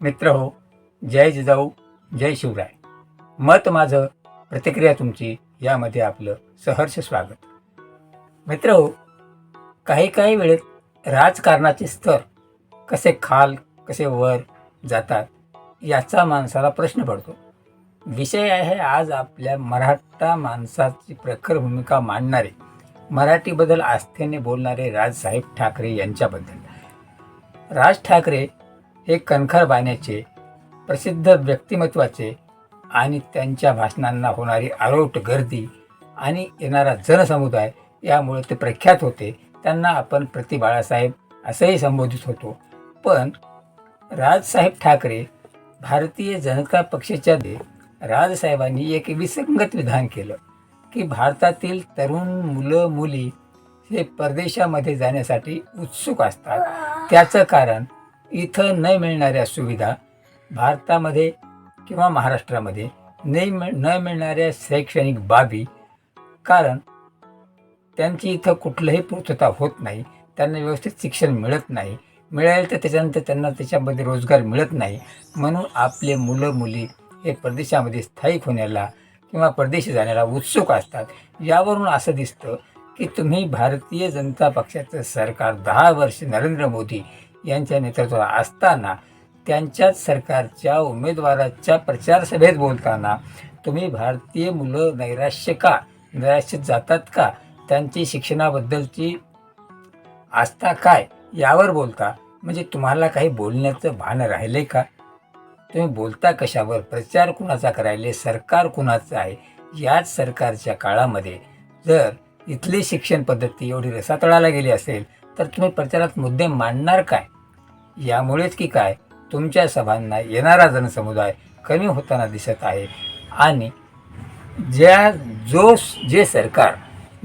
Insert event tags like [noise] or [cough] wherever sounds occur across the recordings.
मित्र हो जय जिजाऊ जय शिवराय. मत माझं प्रतिक्रिया तुमची यामध्ये आपलं सहर्ष स्वागत. मित्र हो काही काही वेळेत राजकारणाचे स्तर कसे खाल कसे वर जातात याचा माणसाला प्रश्न पडतो. विषय आहे आज आपल्या मराठा माणसाची प्रखर भूमिका मांडणारे मराठीबद्दल आस्थेने बोलणारे राजसाहेब ठाकरे यांच्याबद्दल. राज ठाकरे हे कणखर बाण्याचे प्रसिद्ध व्यक्तिमत्वाचे आणि त्यांच्या भाषणांना होणारी आरोट गर्दी आणि येणारा जनसमुदाय यामुळे ते प्रख्यात होते. त्यांना आपण प्रति बाळासाहेब असंही संबोधित होतो. पण राजसाहेब ठाकरे भारतीय जनता पक्षाच्या दे राजसाहेबांनी एक विसंगत विधान केलं की भारतातील तरुण मुलं मुली हे परदेशामध्ये जाण्यासाठी उत्सुक असतात. त्याचं कारण इथं न मिळणाऱ्या सुविधा भारतामध्ये किंवा महाराष्ट्रामध्ये नाही मिळ न मिळणाऱ्या शैक्षणिक बाबी कारण त्यांची इथं कुठलंही पूर्तता होत नाही त्यांना व्यवस्थित शिक्षण मिळत नाही. मिळेल तर त्याच्यानंतर त्यांना त्याच्यामध्ये रोजगार मिळत नाही. म्हणून आपले मुलं मुली हे परदेशामध्ये स्थायिक होण्याला किंवा परदेशी जाण्याला उत्सुक असतात. यावरून असं दिसतं की तुम्ही भारतीय जनता पक्षाचं सरकार दहा वर्ष नरेंद्र मोदी यांच्या नेतृत्वात असताना त्यांच्याच सरकारच्या उमेदवाराच्या प्रचार सभेत बोलताना तुम्ही भारतीय मुलं नैराश्य का? नैराश्यात जातात का? त्यांची शिक्षणाबद्दलची आस्था काय? यावर बोलता. म्हणजे तुम्हाला काही बोलण्याचं भान राहिले का? तुम्ही बोलता कशावर? प्रचार कुणाचा करायले? सरकार कुणाचं आहे? याच सरकारच्या काळामध्ये जर इथली शिक्षण पद्धती एवढी रसातळाला गेली असेल तर तुम्ही प्रचारात मुद्दे मांडणार काय? यामुळेच की काय? तुमच्या सभांना येणारा जनसमुदाय कमी होताना दिसत आहे. आणि ज्या जो जे सरकार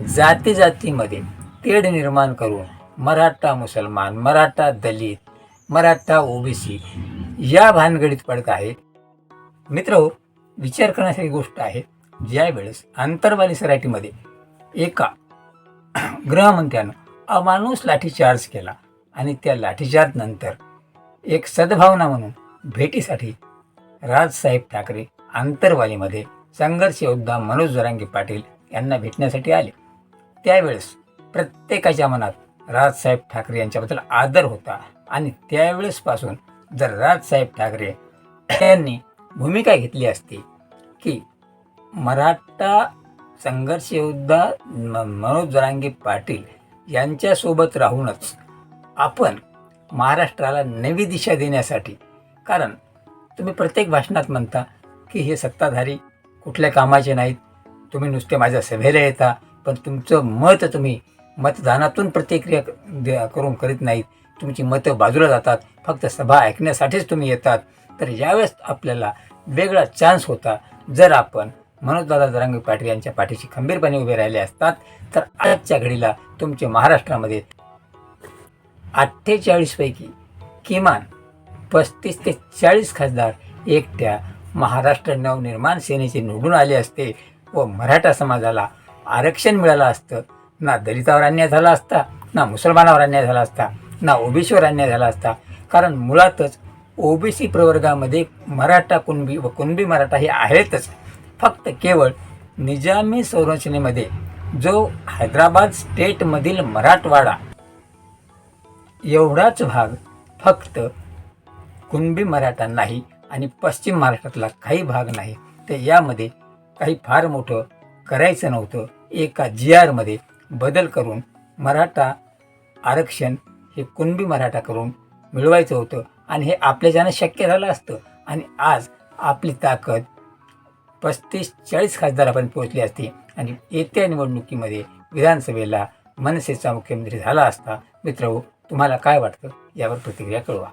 जाती जातीमध्ये तेढ निर्माण करून मराठा मुसलमान मराठा दलित मराठा ओबीसी या भानगडीत पडत आहे. मित्र हो विचार करण्यासारखी गोष्ट आहे. ज्यावेळेस आंतरवाली सराटीमध्ये एका [clears throat] गृहमंत्र्यानं अमानुष लाठीचार्ज केला आणि त्या लाठीचार्ज नंतर एक सद्भावना म्हणून भेटीसाठी राजसाहेब ठाकरे आंतरवालीमध्ये संघर्ष योद्धा मनोज जरांगे पाटील यांना भेटण्यासाठी आले. त्यावेळेस प्रत्येकाच्या मनात राजसाहेब ठाकरे यांच्याबद्दल आदर होता आणि त्यावेळेसपासून जर राजसाहेब ठाकरे यांनी भूमिका घेतली असती की मराठा संघर्ष योद्धा म- मनोज जरांगे पाटील यांच्यासोबत राहूनच आपण महाराष्ट्राला नवी दिशा देण्यासाठी. कारण तुम्ही प्रत्येक भाषणात म्हणता की हे सत्ताधारी कुठल्या कामाचे नाहीत. तुम्ही नुसते माझ्या सभेला येता पण तुमचं मत तुम्ही मतदानातून प्रतिक्रिया करून करीत नाहीत. तुमची मतं बाजूला जातात फक्त सभा ऐकण्यासाठीच तुम्ही येतात. तर यावेळेस आपल्याला वेगळा चान्स होता. जर आपण मनोजदादा जरांगे पाटील यांच्या पाठीशी खंबीरपणे उभे राहिले असतात तर आजच्या घडीला तुमचे महाराष्ट्रामध्ये अठ्ठेचाळीसपैकी किमान पस्तीस ते चाळीस खासदार एकट्या महाराष्ट्र नवनिर्माण सेनेचे निवडून आले असते व मराठा समाजाला आरक्षण मिळालं असतं. ना दलितावर अन्याय झाला असता ना मुसलमानावर अन्याय झाला असता ना ओबीसीवर अन्याय झाला असता. कारण मुळातच ओबीसी प्रवर्गामध्ये मराठा कुणबी व कुणबी मराठा हे आहेतच. फक्त केवळ निजामी संरचनेमध्ये जो हैदराबाद स्टेटमधील मराठवाडा एवढाच भाग फक्त कुणबी मराठा नाही आणि पश्चिम महाराष्ट्रातला काही भाग नाही. तर यामध्ये काही फार मोठं करायचं नव्हतं. एका जी आरमध्ये बदल करून मराठा आरक्षण हे कुणबी मराठा करून मिळवायचं होतं आणि हे आपल्याच्यानं शक्य झालं असतं. आणि आज आपली ताकद पस्तीस चाळीस खासदारापर्यंत पोहोचली असती आणि येत्या निवडणुकीमध्ये विधानसभेला मनसेचा मुख्यमंत्री झाला असता. मित्र तुम्हाला काय वाटतं यावर प्रतिक्रिया कळवा.